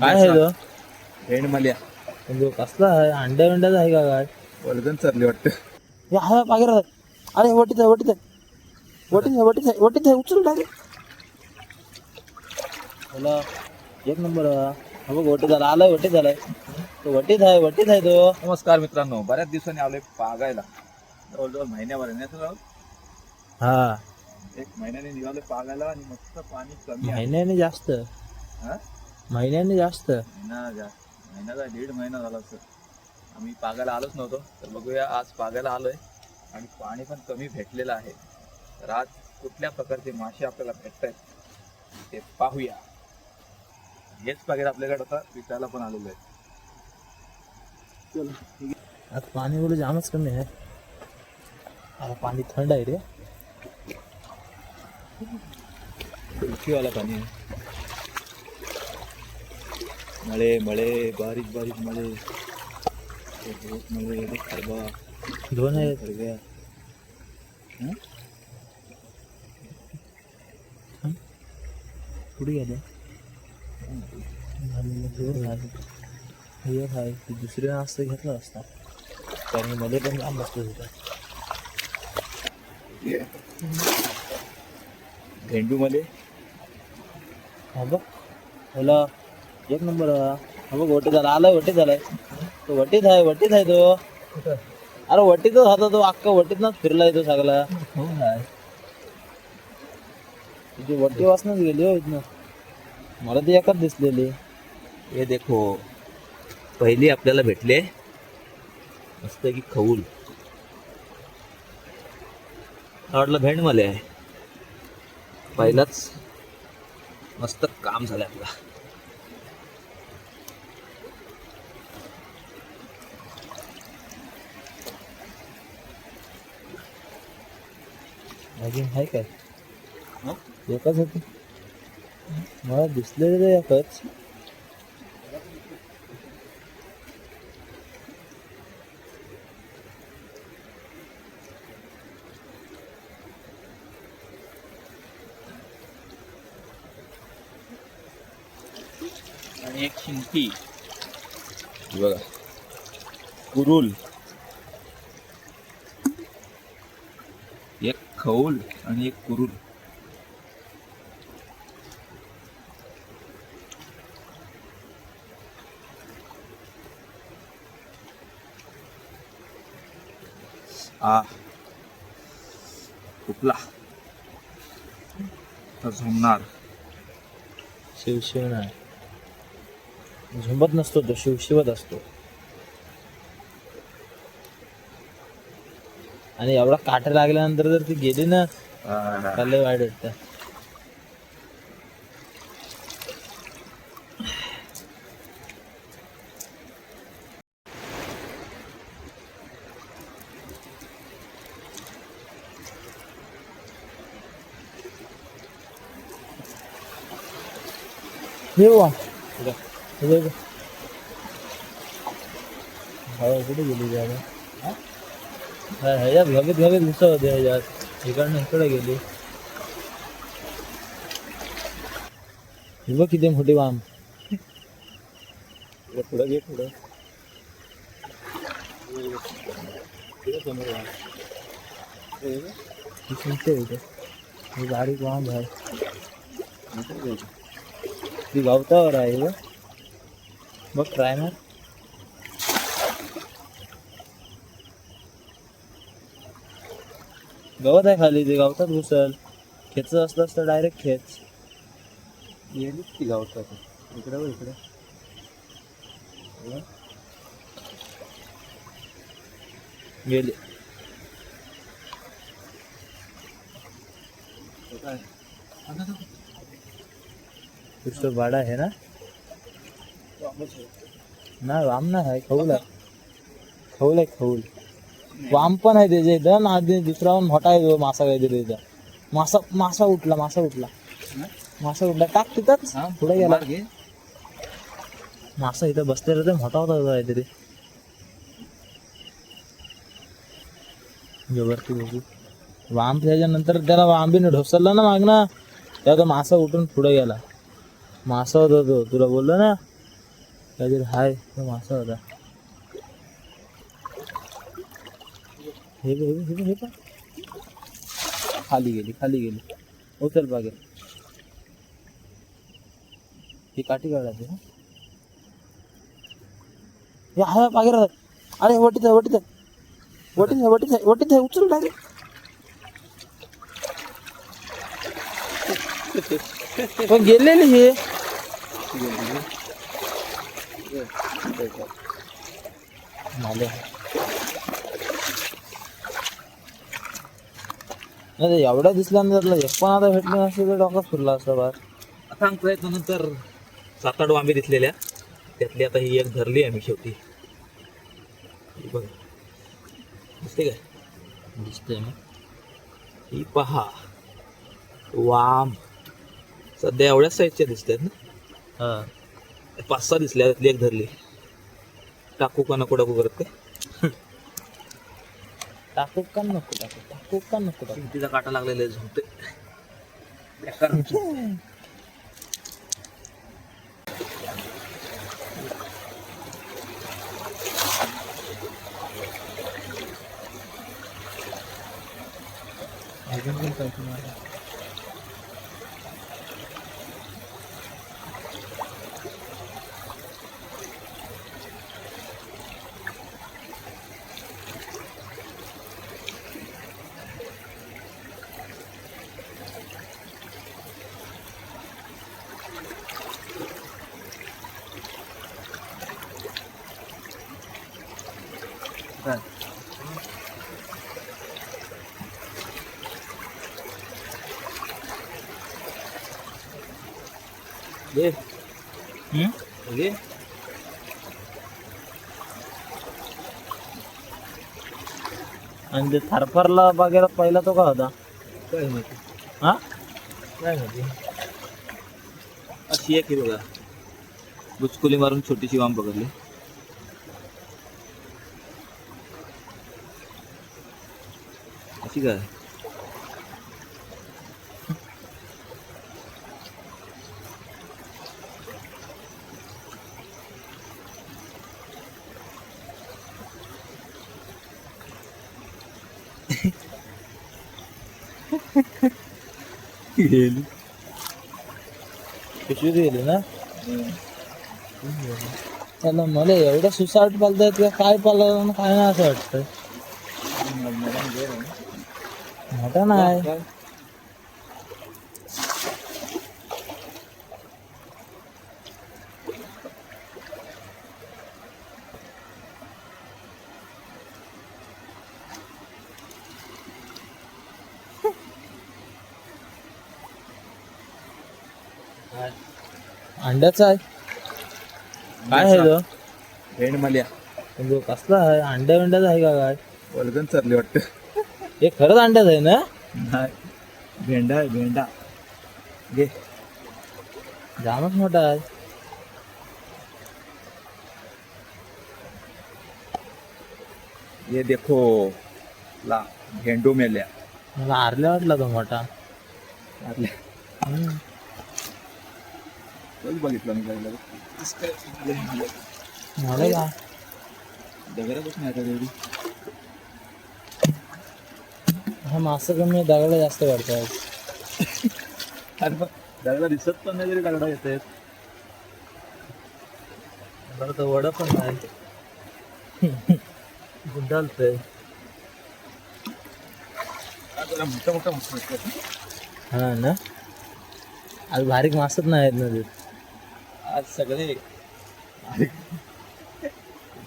काय आहे तो हेंड मल्या म्हणजे कसला आहे? अंड्या अंड्याचा आहे का काय? वलगन चरली वाटतं. हे हा पागेर अरे वटीत आहे वटीत आहे. वटीत आहे वटीत आहे वटीत आहे उचल डायरेक्ट. बोला एक नंबर. हा बघ वटीत झाला आलाय वटीत झालाय. तो वटीत आहे वटीत आहे तो. नमस्कार मित्रांनो बऱ्याच दिवसांनी आलोय पागायला. जवळजवळ महिन्याभर येण्याचं राव हा. एक महिन्याने निघालोय पागायला आणि मस्त पाणी कमी आहे. महिन्याने जास्त. हा? महिन्याने जास्त. महिना जा महिन्याचा दीड महिना झाला असं. आम्ही पागायला आलोच नव्हतो. तर बघूया आज पागायला आलोय. आणि पाणी पण कमी भेटलेलं आहे. तर आज कुठल्या प्रकारचे मासे आपल्याला भेटत आहेत ते पाहूया. हेच पागेर आपल्याकडे आता विकायला पण आलेलो आहे आज पाणी बोलू जामच कमी आहे. आता पाणी थंड आहे रे. वाला पाणी आहे. मळे मळे बारीक बारीक मळे मळे खरबा दोन आहेत खरब्या हं? कुठे गेले दोन आहे हे आहे ते दुसरे असतं घेतलं असता कारण मध्ये पण जाम बसलं होतं झेंडू मध्ये हा बघ हॅलो एक नंबर. हा हा बघ वटी झाला. आलाय वटी झालाय. तो वटीत आहे वटीत आहे तो. अरे वटीतच होता तो. अख्खा वटीतनच फिरलाय तो सगळा. तुझी वटी वासनच गेली हो इथनं. मला ती एकच दिसलेली. हे देखो पहिली आपल्याला भेटले मस्त की खऊल वाटलं भेंड मले आहे. पहिलाच मस्त काम झालं आपला. अजून आहे काय? एकच होती. मला दिसलेलं एकच. आणि एक शिंपी बघा. कुरुल. एक खऊल आणि एक कुरुल. आ. उपला. तर झोमणार. शिवशिवणार. झोंबत नसतो तो शिवशिवत असतो. आणि एवढा काठ लागल्यानंतर जर ती गेली ना त्याला वाईट वाटतं. कुठे कुठे गेली जागा हा, ह्याच्यात घगेत घगेत घुसत होते ह्याच्यात इकडनं इकडे गेली. बघ किती मोठी वाम. पुढं घे पुढं. ही सुनते होते बारीक वाम आहे. ती गावतावर आहे बघ. बघ ट्राय ना गवत आहे खाली ते गवतात घुसल. खेच असलं असतं डायरेक्ट खेच गेलीच ती गावतात इकडे बघ इकडे. गेले. कुछ तो बड़ा है ना? ना वाम ना आहे खौल आहे खौल आहे खौल वाम पण आहे त्याच्या इथं ना आधी दुसरा पण मोठा आहे मासा काहीतरी इथं. मासा मासा उठला मासा उठला. मासा उठला. टाक तिथंच. पुढे गेला. मासा इथं बसलेला तर मोठा होता काहीतरी. वरती बघू. वाम त्याच्यानंतर त्याला वांबीने ढोसरला ना मागणं तेव्हा तो मासा उठून पुढे गेला. मासा होता तो. तुला बोललो ना? काहीतरी हाय तो मासा होता. हे बघ, हे बघ, हे. खाली गेली खाली गेली. उचल बागे ही काठी काढायची हा हे बागेर अरे वटीत आहे वटीत आहे. वटीत आहे वटीत आहे वटीत आहे. उचल डायरेक्ट पण गेलेले हे. झाले नाही ते एवढ्या दिसल्यानंतर एक पण आता भेटले नसते तर डोका फिरला असता बार आता आमचा येतो नंतर सात आठ वांबे दिसलेल्या. त्यातली आता ही एक धरली आहे मी शेवटी बघा. दिसते काय? दिसतंय ना. ही पहा. वाम. सध्या एवढ्याच साईजच्या दिसत आहेत ना? हा. पाच सहा दिसल्या त्यातली एक धरली. टाकू का नको टाकू करत काय? टाकू का नको टाकू टाकू का नको टाकू चिंतीचा काटा लागलेला झोपते. अजून पण घे. आणि ते थारफारला बागेला पहिला तो का होता? काय माहिती. हा? काय माहिती? अशी एक बघा. बुचकुली मारून छोटीशी वाम पकडली. अशी काय? गेली पिशवी गेली ना त्याला मला एवढं सुसाट पालतायत का काय पाललं काय नाही असं वाटतं मोठा नाही अंड्याचा आहे. काय आहे तो भेंड मल्या म्हणजे कसला आहे? अंड्या अंड्याचा आहे का काय? वलगन चरली वाटतं. हे खरंच अंड्याचं आहे ना? नाही. भेंडा आहे भेंडा. घे. जामच मोठा आहे. ये देखो ला भेंडू मेल्या. मला आरल्या वाटला तो मोठा. आपल्या हम्म. बघितलं मी का? तेवढी हा मासं कमी दगड जास्त वाढतात अरे दगडा दिसत पण नाही तरी दगडा येत आहेत. बरं तर वडा पण नाही. गुंडालतंय मोठा मोठा मस्त हा ना? आज बारीक मासच नाही आहेत ना आज सगळे.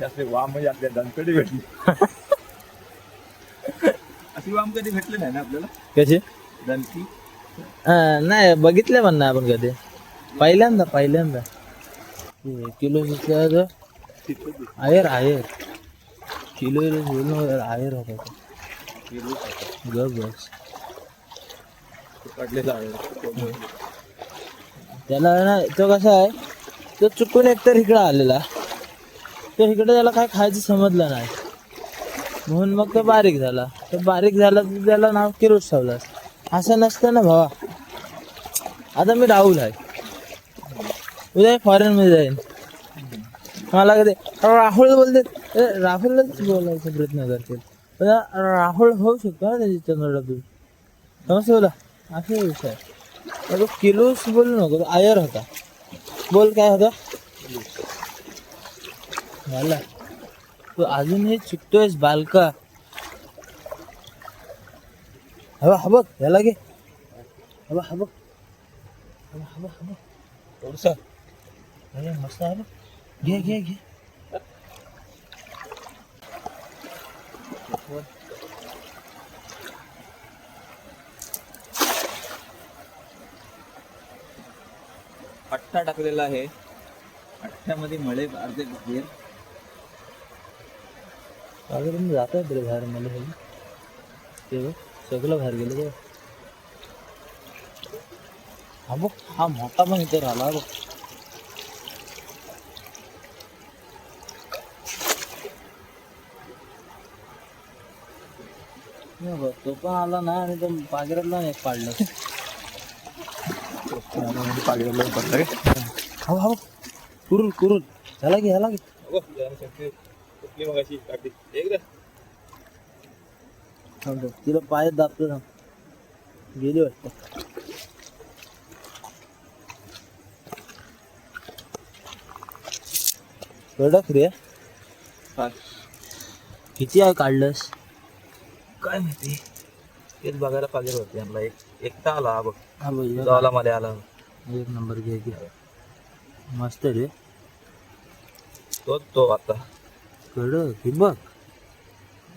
जास्त वाम म्हणजे आपल्या दणकडी भेटली. अशी वाम कधी भेटली नाही ना आपल्याला? कसे दणकी. नाही बघितले पण आपण कधी. पहिल्यांदा पहिल्यांदा. किलो विचार आयर आयर किलो किलो. आयर होता तो गप काढलेला आहे. त्याला ना तो कसा आहे तो चुकून एकतर इकडं आलेला. तो इकडं त्याला काय खायचं समजलं नाही. म्हणून मग तो बारीक झाला. तो बारीक झाला तर त्याला नाव किरोस ठेवला. असं नसतं ना भावा. आता मी राहुल आहे. उद्या फॉरेनमध्ये जाईन. मला कधी राहुल बोलते. राहुलच बोलायचा प्रयत्न करते राहुल होऊ शकतो ना त्याची चंद्रडातून समजतो बोला असा विषय अरे किलोस बोल नको आयर होता. बोल काय होता? मला. तू अजून हे चुकतोयस बालका. हवा हा बघ याला गे हवा हा बघ हवा हवा हवा थोडस. अरे मस्त आहे बघ घे घे घे. अठ्ठा टाकलेला आहे. अठ्ठ्यामध्ये मळे अर्धे बाहेर अगर जात आहे रे बाहेर मला हे. ते बघ सगळं बाहेर गेलं ते हा बघ हा मोठा पण इथे राहिला बघ. बघ, तो पण आला ना आणि तो पागिरातला एक पाडलं. हा हा. तिला पायात दाबतो थांब. गेली वाटतं. कडक रे. किती आहे काढलंस? काय माहिती? तेच बघायला पाहिजे होते यांना एक एकटा आला हा बघ. आला मध्ये आला. एक नंबर घे घे. मस्त रे. तो तो आता. कडक बघ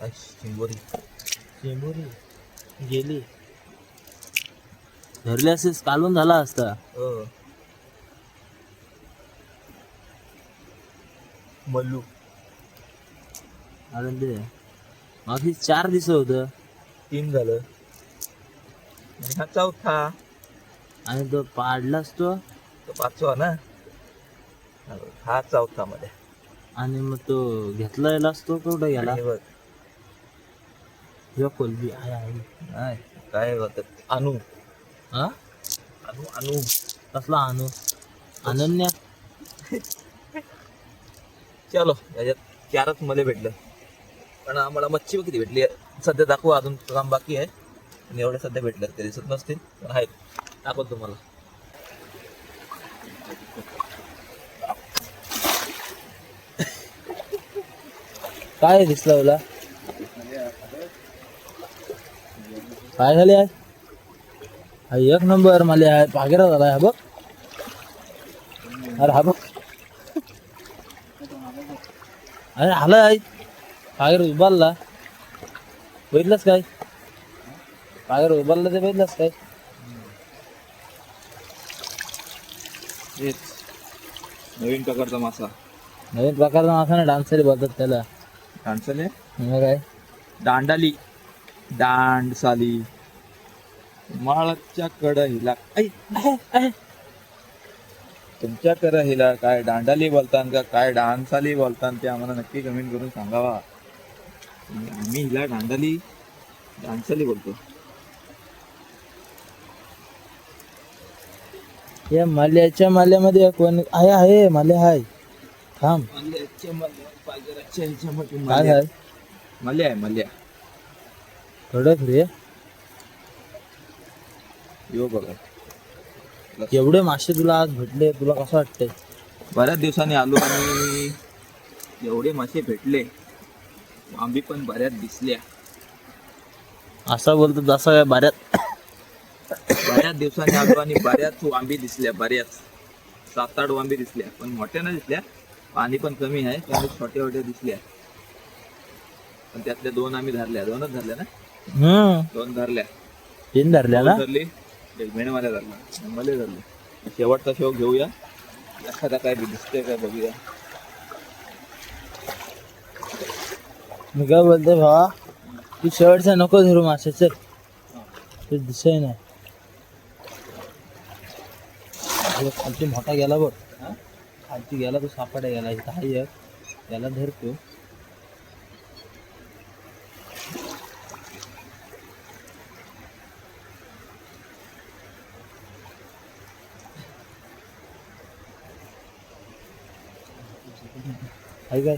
आय, चिंबोरी. चेंबुरी. गेली. धरले असेच कालून झाला असता. हो. मल्लू. अरे ते चार दिवस होतं. तीन झालं. हा चौथा आणि तो पाडलास तो? तो पाचवा ना? हा चौथा मध्ये. आणि मग तो घेतलेलास तो कुठं गेला? बघ, ह्यो कोलबी आहे आहे नाही, काय होतं अनु. हा? अनु अनु. कसला आणू अनन्या? चलो याच्यात चारच मध्ये भेटलं. पण आम्हाला मच्छी किती भेटली सध्या दाखवू अजून काम बाकी आहे. आणि एवढे सध्या भेटले ते दिसत नसतील पण आहेत. दाखवतो तुम्हाला. काय दिसलं तुला? काय झाले आहे. हा एक नंबर मला आहे. पागेरा झाला हा बघ. अरे हा बघ. अरे आला आहे. पागेर उभारला. बघितलंच काय? पागेर उभारला ते बघितलंस काय? नवीन प्रकारचा मासा. नवीन प्रकारचा मासा ना डान्सरी बोलतात त्याला. डांडसाले मग काय? दांडाली. दांडसाली. माळाच्या कड हिला. तुमच्या कड हिला काय दांडाली बोलतान का काय डान्साली बोलतान ते आम्हाला नक्की कमेंट करून सांगावा. आम्ही हिला दांडाली डान्साली बोलतो. या माल्याच्या माल्यामध्ये कोण आहे आहे? माल्या आहे थांब. काय आहे मल्ल्या आहे मल्ल्या कडक रे. यो बघा. एवढे मासे तुला आज भेटले तुला कसं वाटतंय? बऱ्याच दिवसांनी आलो आणि एवढे मासे भेटले. आंबी पण बऱ्याच दिसल्या. असा बोलतो जसा काय बऱ्यात बऱ्याच दिवसांनी आलो आणि बऱ्याच वांबी दिसल्या बऱ्याच. सात आठ वांबी दिसल्या पण मोठ्या नाही दिसल्या. पाणी पण कमी आहे त्यामुळे छोट्या छोट्या दिसल्या. पण त्यातल्या दोन आम्ही धरल्या. दोनच धरल्या ना? हम्म. दोन धरल्या. तीन धरल्या ना? दोन धरली. एक मेणवाल्या धरला मला धरले शेवटचा शेव घेऊया. एखादा काय बी दिसतंय काय बघूया. मी काय बोलतो भावा? तू शेवटचा नको धरू माशाचं ते दिसय नाही अरे खालती मोठा गेला बघ खालती गेला तो सापाटा गेला इथं आहे एक त्याला धरतो आहे काय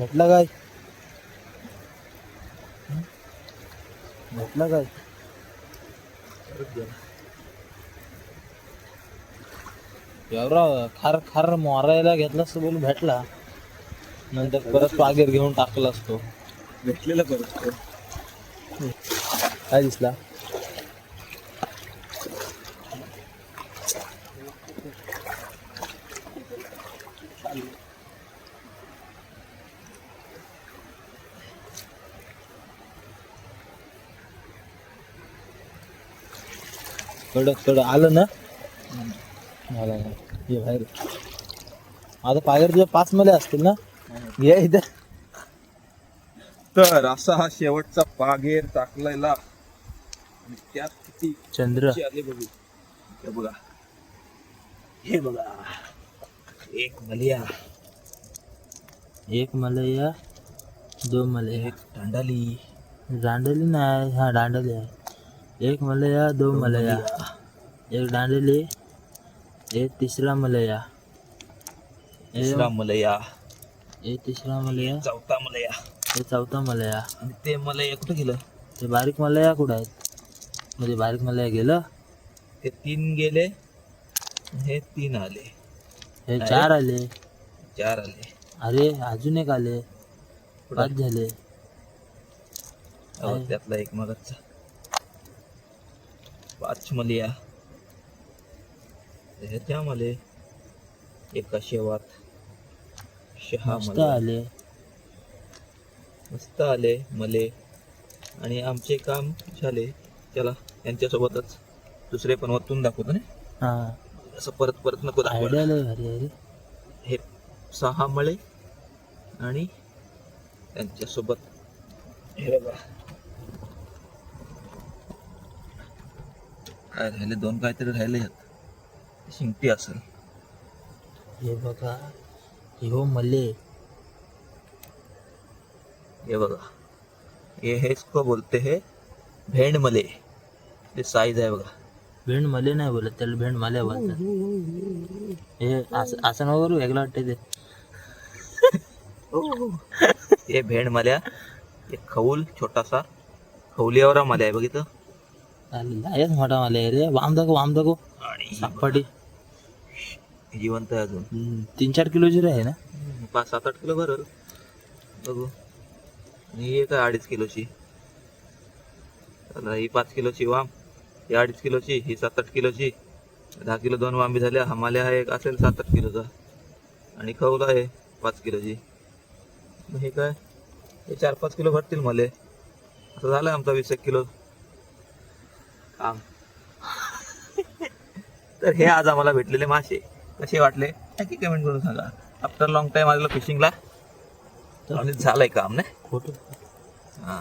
भेटला काय? भेटला काय? एवढा खार खार मारायला घेतला असतो बोलून भेटला. नंतर परत पागेर घेऊन टाकला असतो. भेटलेलं परत काय दिसला? कडक कडक आलं ना? आलं ना. ये बाहेर. आता पागेर तुझ्या पाच मध्ये असतील ना? ये इथे. तर असा हा शेवटचा पागेर टाकलेला. आणि त्यात किती चंद्र. मच्छी आली बघू. हे बघा. हे बघा. एक मलिया. एक मलया दोन मलया. एक दांडाली. दांडली नाही हा दांडली आहे. एक मलया दोन मलया। एक दांडली एक तिसरा मलया। तिसरा मलया। एक तिसरा मलया। चौथा मलया। एक चौथा मलया। आणि ते मलया कुठं गेलं? ते बारीक मलया कुठं आहेत? म्हणजे बारीक मलया गेलं? ते तीन गेले हे तीन आले. हे चार आले. चार आले. अरे अजून एक आले. पाच झाले. अहो, त्यातला एक मगचा पाच मलिया मले एका शेवात शहा आले. मस्त आले मले. आणि आमचे काम झाले. चला यांच्यासोबतच दुसरे पण वतून दाखवतो ना. हा. असं परत परत नको रे. हे सहा मळे आणि त्यांच्यासोबत हे बघा. काय राहिले? दोन काहीतरी राहिले आहेत. शिंगटी असेल. हे बघा हो मले. हे बघा. हे हे इसको बोलते हे भेंड मले. ते साईज आहे बघा. भेंड मले नाही बोलत त्याला भेंड मल्या बोलतात. हे असं असं नको करू वेगळं वाटते ते. हे भेंड मल्या. एक खऊल छोटासा खवलीवर मल्या आहे बघितलं? आहेच मोठा मला रे वाम दाखव वाम दाखव आणि सापाटी जिवंत आहे अजून तीन चार किलोची रे आहे ना पाच सात आठ किलो भरल बघू आणि ही काय अडीच किलोची ही पाच किलोची वाम ही अडीच किलोची ही सात आठ किलोची दहा किलो दोन वांबी झाल्या हमाल्या हा एक असेल सात आठ किलोचा आणि खवला आहे पाच किलोची मग हे काय हे चार पाच किलो भरतील मले असं झालं आमचा वीस एक किलो काम. तर हे आज आम्हाला भेटलेले मासे. कसे वाटले? नक्की कमेंट करून सांगा. आफ्टर लॉंग टाइम आलेलो फिशिंगला झालंय काम ना फोटो हा.